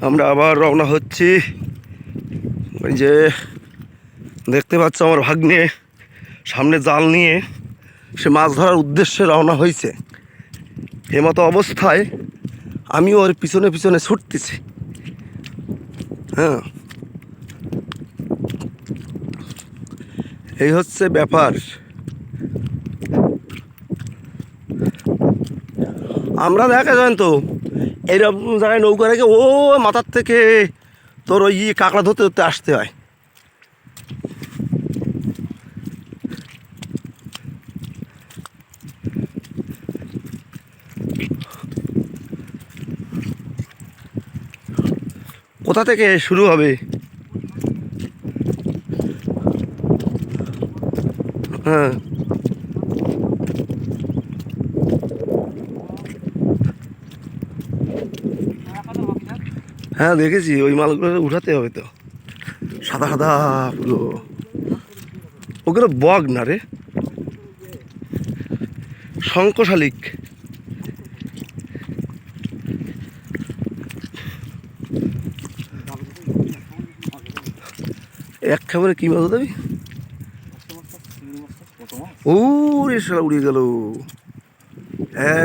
আমরা আবার রওনা হচ্ছি। ওই যে দেখতে পাচ্ছ আমার ভাগ্নে সামনে জাল নিয়ে সে মাছ ধরার উদ্দেশ্যে রওনা হয়েছে। এমতো অবস্থায় আমি ওর পিছনে পিছনে ছুটতেছি। হ্যাঁ। এই হচ্ছে ব্যাপার। আমরা দেখা যান তো এইরকম জায়গায় নৌকা রেখে ও মাথার থেকে তোর ওই কাঁকড়া ধরতে ধরতে আসতে হয়। কোথা থেকে শুরু হবে? হ্যাঁ। হ্যাঁ দেখেছি, ওই মালগুলো উঠাতে হবে তো। সাদা সাদা পুরো। ওগুলো বগ না রে। শঙ্কশালিক। এক খাবারে কি মাছ দেবি? ও রে সারা উড়ে গেল।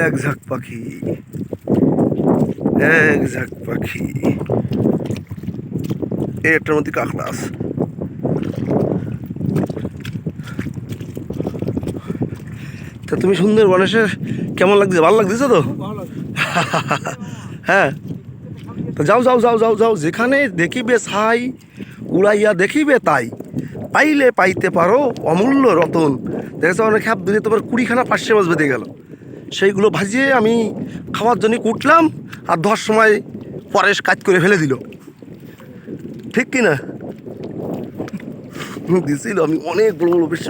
এক ঝাঁক পাখি। এক ঝাঁক পাখি এটার মধ্যে কাঁকড়া আছে? তা তুমি সুন্দর এসে কেমন লাগছে? ভালো লাগতেছে তো? হ্যাঁ। তো যাও যাও যাও যাও যাও। যেখানে দেখিবে ছাই উড়াইয়া দেখিবে তাই। পাইলে পাইতে পারো অমূল্য রতন। দেখেছ অনেক খ্যাপ দিলে তোমার কুড়িখানা পাঁচশো মাছ বেঁধে গেল। সেইগুলো ভাজিয়ে আমি খাওয়ার জন্য কুটলাম। আর দশ সময় পরেশ কাজ করে ফেলে দিল। ঠিক কি না? দিছিল আমি অনেক বড় বড় বেশি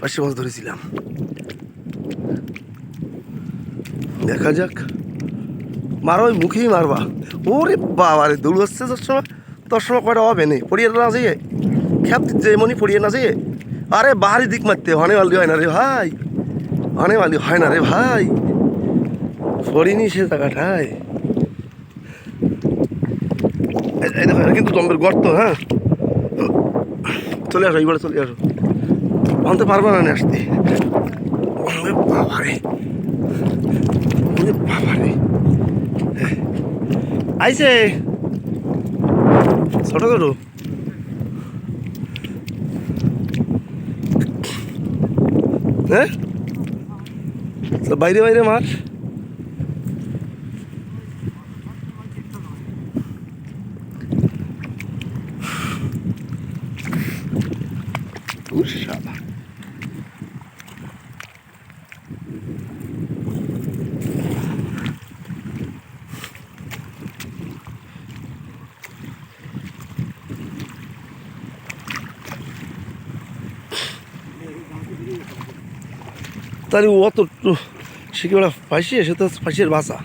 পাঁচশো মাছ ধরেছিলাম। দেখা যাক। মারো ওই মুখেই মারবা। ওরে বাবা রে দৌড় হচ্ছে তোর সময় তোর সময় কয়টা হবে নেই পড়িয়ে না যেয়ে? খ্যাপ দিচ্ছে এমনই পড়িয়ে না যেয়ে? আরে বাহারি দিক মারতে, হনে বালি হয় না রে ভাই। হনে বালি হয় না রে ভাই। পড়িনি সে জায়গাটায়। এই- দেখো, এটা কিন্তু জম্বের গর্ত হ্যাঁ? চলে আসো, এইবারে চলে আসো। আনতে পারবে না আসতে। বাবারে। বাবারে। আইছে। ছোট ছোট। হ্যাঁ? বাইরে বাইরে মাছ উস শালা। তাহলে অত সে কি ওরা ফাঁসি সে তো ফাঁসির বাসা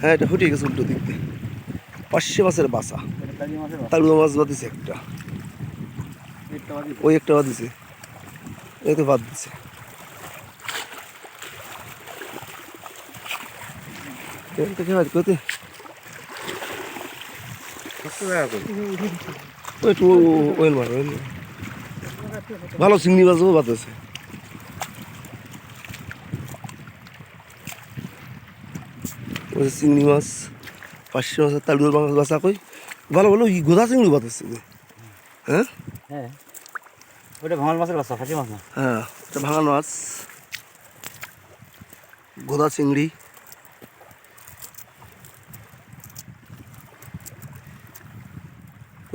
হ্যাঁ এটা ফুটে গেছে উল্টো দিক দিয়ে পাঁচশো মাছের বাসা তালুয়া মাছ বাদিছে একটা। ওই একটা বাদ দিছে। এই তো বাদ দিছে। ভালো চিংড়ি মাছও বাদ আছে ওই চিংড়ি মাছ। পাঁচশো মাছের তালুয়ার মাছ বাসা কই? ভালো ভালো ই গোদা চিংড়ি বাদ আছে হ্যাঁ? হ্যাঁ। ওটা ভাঙাল মাছের ফাঁসি মাছ না? হ্যাঁ এটা ভাঙা মাছ। গোদা চিংড়ি।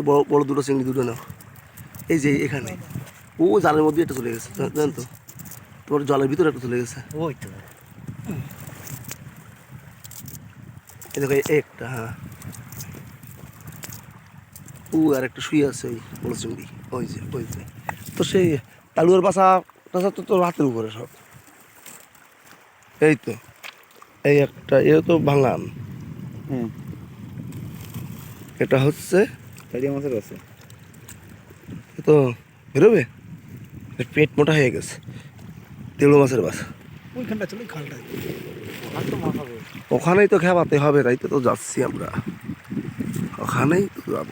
বড় বড় দুটো চিংড়ি দুটো নাও। এই যে এখানে। ও জালের মধ্যে একটা চলে গেছে জান- জানেন তো তোমার জলের ভিতরে একটা চলে গেছে। ওই তো। এই দেখো এই একটা হ্যাঁ। ও আর একটা শুয়ে আছে ওই চিংড়ি ওই যে ওই যে। তো সেই তালুয়ার বাসা টাসা তো তোর হাতের উপরে সব। এই তো। এই একটা এ তো ভাঙান হ্যাঁ এটা হচ্ছে তালিয়া মাছের এ তো বেরোবে? পেট মোটা হয়ে গেছে। তেলো মাছের বাসা। ওইখানটা চলে খালটা আর তো মাছ হবে। ওখানেই তো খেপাতে হবে তাই তো যাচ্ছি আমরা। ওখানেই তো যাব।